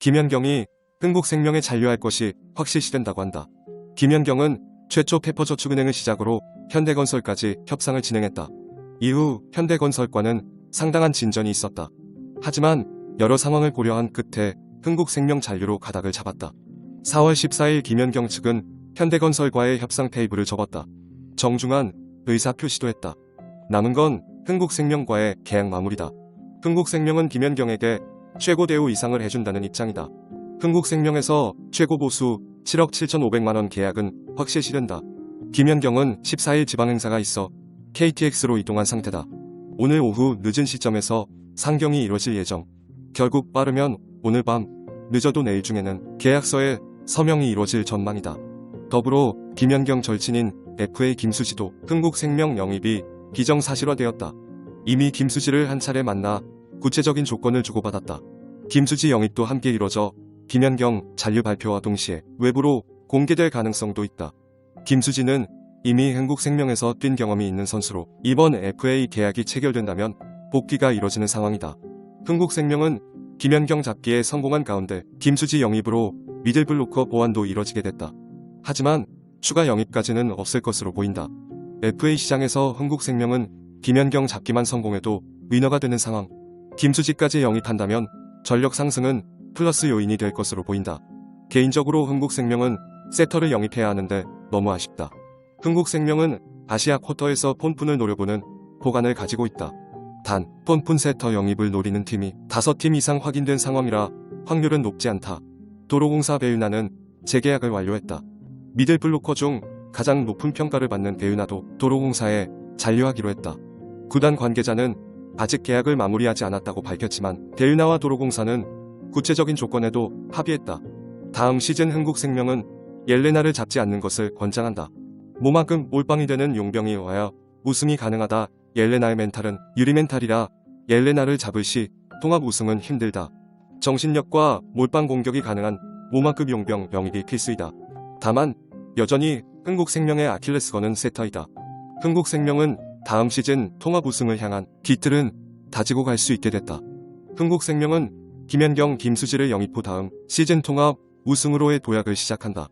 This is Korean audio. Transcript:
김현경이 흥국생명에 잔류할 것이 확실시된다고 한다. 김현경은 최초 페퍼저축은행을 시작으로 현대건설까지 협상을 진행했다. 이후 현대건설과는 상당한 진전이 있었다. 하지만 여러 상황을 고려한 끝에 흥국생명 잔류로 가닥을 잡았다. 4월 14일 김현경 측은 현대건설과의 협상 테이블을 접었다. 정중한 의사 표시도 했다. 남은 건 흥국생명과의 계약 마무리다. 흥국생명은 김현경에게 최고 대우 이상을 해준다는 입장이다. 흥국생명에서 최고 보수 7억 7,500만원 계약은 확실시된다. 김현경은 14일 지방행사가 있어 KTX로 이동한 상태다. 오늘 오후 늦은 시점에서 상경이 이뤄질 예정. 결국 빠르면 오늘 밤, 늦어도 내일 중에는 계약서에 서명이 이루어질 전망이다. 더불어 김현경 절친인 FA 김수지도 흥국생명 영입이 기정사실화되었다. 이미 김수지를 한 차례 만나 구체적인 조건을 주고받았다. 김수지 영입도 함께 이뤄져 김현경 잔류 발표와 동시에 외부로 공개될 가능성도 있다. 김수지는 이미 흥국생명에서 뛴 경험이 있는 선수로 이번 FA 계약이 체결된다면 복귀가 이뤄지는 상황이다. 흥국생명은 김현경 잡기에 성공한 가운데 김수지 영입으로 미들블로커 보완도 이뤄지게 됐다. 하지만 추가 영입까지는 없을 것으로 보인다. FA 시장에서 흥국생명은 김현경 잡기만 성공해도 위너가 되는 상황. 김수지까지 영입한다면 전력 상승은 플러스 요인이 될 것으로 보인다. 개인적으로 흥국생명은 세터를 영입해야 하는데 너무 아쉽다. 흥국생명은 아시아 쿼터에서 폰푼을 노려보는 포간을 가지고 있다. 단, 폰푼 세터 영입을 노리는 팀이 5팀 이상 확인된 상황이라 확률은 높지 않다. 도로공사 배윤아는 재계약을 완료했다. 미들블로커 중 가장 높은 평가를 받는 배윤아도 도로공사에 잔류하기로 했다. 구단 관계자는 아직 계약을 마무리하지 않았다고 밝혔지만 배윤아와 도로공사는 구체적인 조건에도 합의했다. 다음 시즌 흥국생명은 옐레나를 잡지 않는 것을 권장한다. 몸만큼 몰빵이 되는 용병이 와야 우승이 가능하다. 옐레나의 멘탈은 유리 멘탈이라 옐레나를 잡을 시 통합 우승은 힘들다. 정신력과 몰빵 공격이 가능한 모마급 용병 영입이 필수이다. 다만 여전히 흥국생명의 아킬레스건은 세터이다. 흥국생명은 다음 시즌 통합 우승을 향한 깃틀은 다지고 갈 수 있게 됐다. 흥국생명은 김현경, 김수지를 영입 후 다음 시즌 통합 우승으로의 도약을 시작한다.